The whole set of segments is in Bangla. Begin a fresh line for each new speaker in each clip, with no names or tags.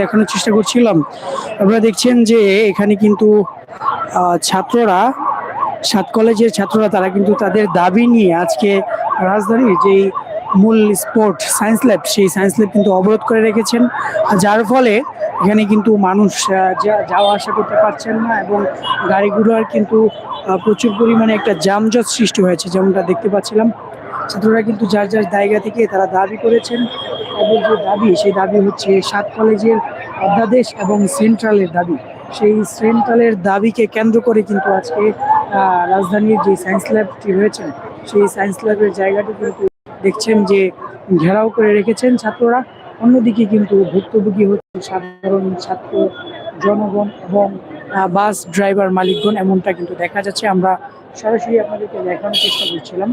দেখানোর চেষ্টা করছিলাম। আপনারা দেখছেন যে এখানে কিন্তু ছাত্ররা, সাত কলেজের ছাত্ররা, তারা কিন্তু তাদের দাবি নিয়ে আজকে রাজধানীর যেই মূল স্পোর্ট সায়েন্স ল্যাব, সেই সায়েন্স ল্যাব কিন্তু অবরোধ করে রেখেছেন। যার ফলে এখানে কিন্তু মানুষ যাওয়া আসা করতে পারছেন না এবং গাড়িগুলোর কিন্তু প্রচুর পরিমাণে একটা যানজট সৃষ্টি হয়েছে, যেমনটা দেখতে পাচ্ছিলাম। ছাত্ররা কিন্তু যার যার জায়গা থেকে তারা দাবি করেছেন। তাদের যে দাবি, সেই দাবি হচ্ছে সাত কলেজের অধ্যাদেশ এবং সেন্ট্রালের দাবি। সেই সেন্ট্রালের দাবিকে কেন্দ্র করে কিন্তু আজকে রাজধানীর যে সায়েন্স ল্যাবটি রয়েছে, সেই সায়েন্স ল্যাবের জায়গাটি কিন্তু দেখছেন যে ঘেরাও করে রেখেছেন ছাত্ররা। অন্যদিকে কিন্তু ভুক্তভোগী হচ্ছে সাধারণ ছাত্র, জনগণ এবং বাস ড্রাইভার মালিকগণ এমনটা কিন্তু দেখা যাচ্ছে। আমরা সরাসরি আপনাদেরকে দেখানোর চেষ্টা করছিলাম।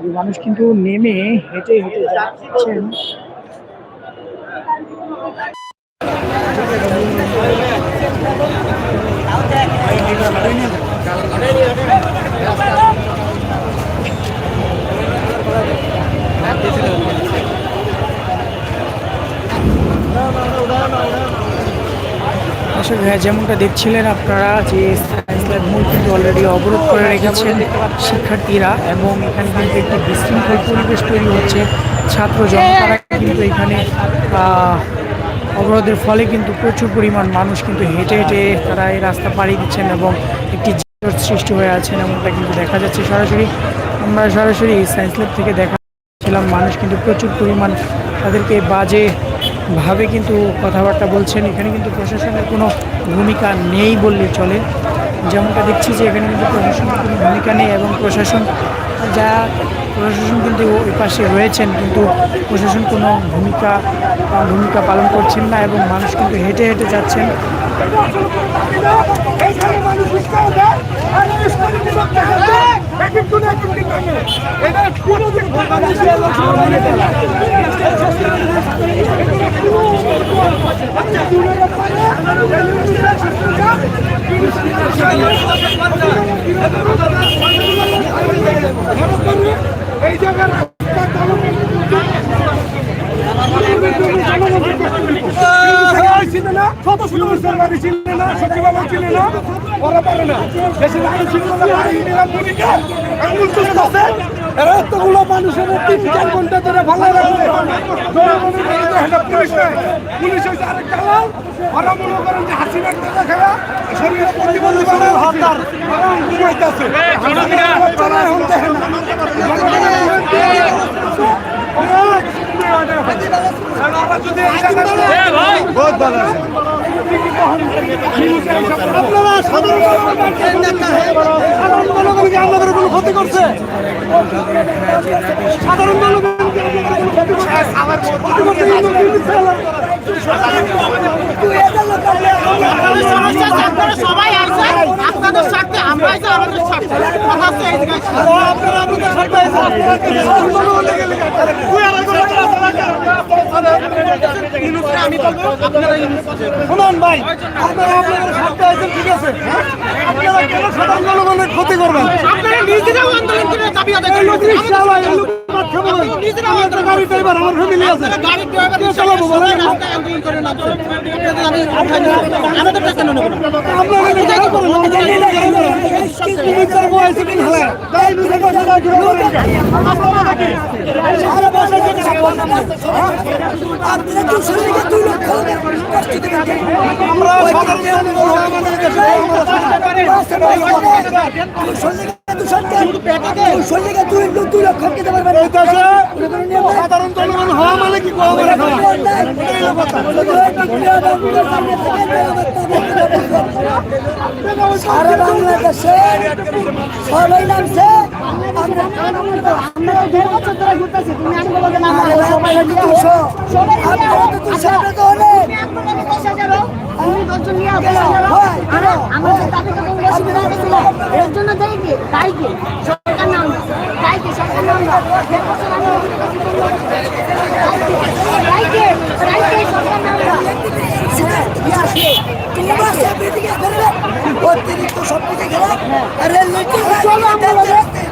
যে মানুষ কিন্তু নেমে হেঁটে হেঁটে যাচ্ছেন। যেমনটা দেখছিলেন আপনারা যে সায়েন্স ল্যাব কিন্তু অলরেডি অবরোধ করে রেখেছেন শিক্ষার্থীরা এবং এখানে কিন্তু একটি বিশৃঙ্খল পরিবেশ তৈরি হচ্ছে ছাত্র জনতারা কিন্তু এখানে অবরোধের ফলে কিন্তু প্রচুর পরিমাণ মানুষ কিন্তু হেঁটে হেঁটে তারা এই রাস্তা পাড়ি দিচ্ছেন এবং একটি সৃষ্টি হয়ে আছেন এমনটা কিন্তু দেখা যাচ্ছে। সরাসরি আমরা সরাসরি সায়েন্স ল্যাব থেকে দেখা ছিলাম মানুষ কিন্তু প্রচুর পরিমাণ তাদেরকে বাজে ভাবে কিন্তু কথাবার্তা বলছেন। এখানে কিন্তু প্রশাসনের কোনো ভূমিকা নেই বললে চলে। যেমনটা দেখছি যে এখানে কিন্তু প্রশাসনের কোনো ভূমিকা নেই এবং প্রশাসন যা প্রশাসন কিন্তু ওই পাশে রয়েছেন, কিন্তু প্রশাসন কোনো ভূমিকা ভূমিকা পালন করছেন না এবং মানুষ কিন্তু হেঁটে হেঁটে যাচ্ছেন।
এইখানে মানুষ উৎসাহ দেয় আর এই শরীর দিবস দেখা যায় এক এক জন এক এক দিন থাকে এটা কোনোদিন বাংলাদেশের লোক মানে দেয় এই জায়গার রাস্তা চালু ছিল না শত শত বছর বাড়ি ছিল না সচিবালয় ছিল না। ওরা পারে না দেশের আইন এরা এতগুলো মানুষের তিন চার ঘণ্টা ধরে ভালো জনগণের পুলিশ পুলিশ হচ্ছে আরেক দালাল। ওরা মনে করেন যে হাসিনার টাকা খেলা শরীরে প্রতিবন্ধী বানায় হতার ঘুমাইতেছে এখন দেখেন আপনারা সাধারণ জনগণকে আপনাদের ক্ষতি করছে? সাধারণ
সবাই জায়গায়
আপনারা সাধারণ জনগণকে গেলে তুই আমার কোনো
আমি বলব
শুনুন ভাই আপনারা আপনাদের সাথে আছেন ঠিক আছে? আপনারা কেন সাধারণ জনগণের ক্ষতি করবেন?
আপনারা
সাধারণ জনগণ হওয়া মানে কি কথা।
সারা বাংলাদেশে সবাই নামছে। আমরা আমরা দেড় বছর ধরে ঘুরতেছি তুমি আমি বলো না না, সবাই দুশো আপনারা তো দুশো আপনারা তো অনেক তুমি দশজন নিয়ে আসো আমাদের দাবি তো কোনো অসুবিধা হয়েছিল এর জন্য দেয় কি তাই কি সরকার নাম তাই কি সরকার নাম। দেড় বছর আমরা তাই কি তাই কি সরকার নাম অতিরিক্ত সব থেকে আর চলো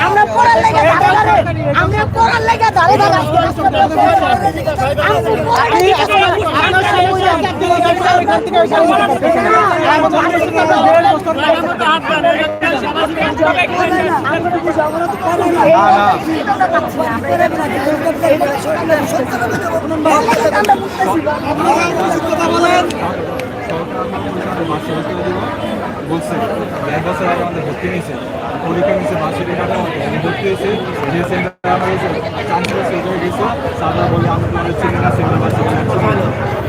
আমরা। দেড় পড়ার লেগে আমরা পড়ার লেগে দিয়ে আমরা পড়ার লেগে আমরা সবাই
বলছে এক বছর আগে আমাদের ভর্তি নিয়েছে পরীক্ষা নিয়েছে বার্ষিক টাকা ভর্তি হয়েছে যে সেন্টার আমার হয়েছে চান্সেল সেন্টারে গেছে সাদা বলে আমি তোমাদের চিনি না, সেন্টার বার্ষিক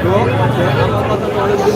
তো আমার কথা অনেকদিন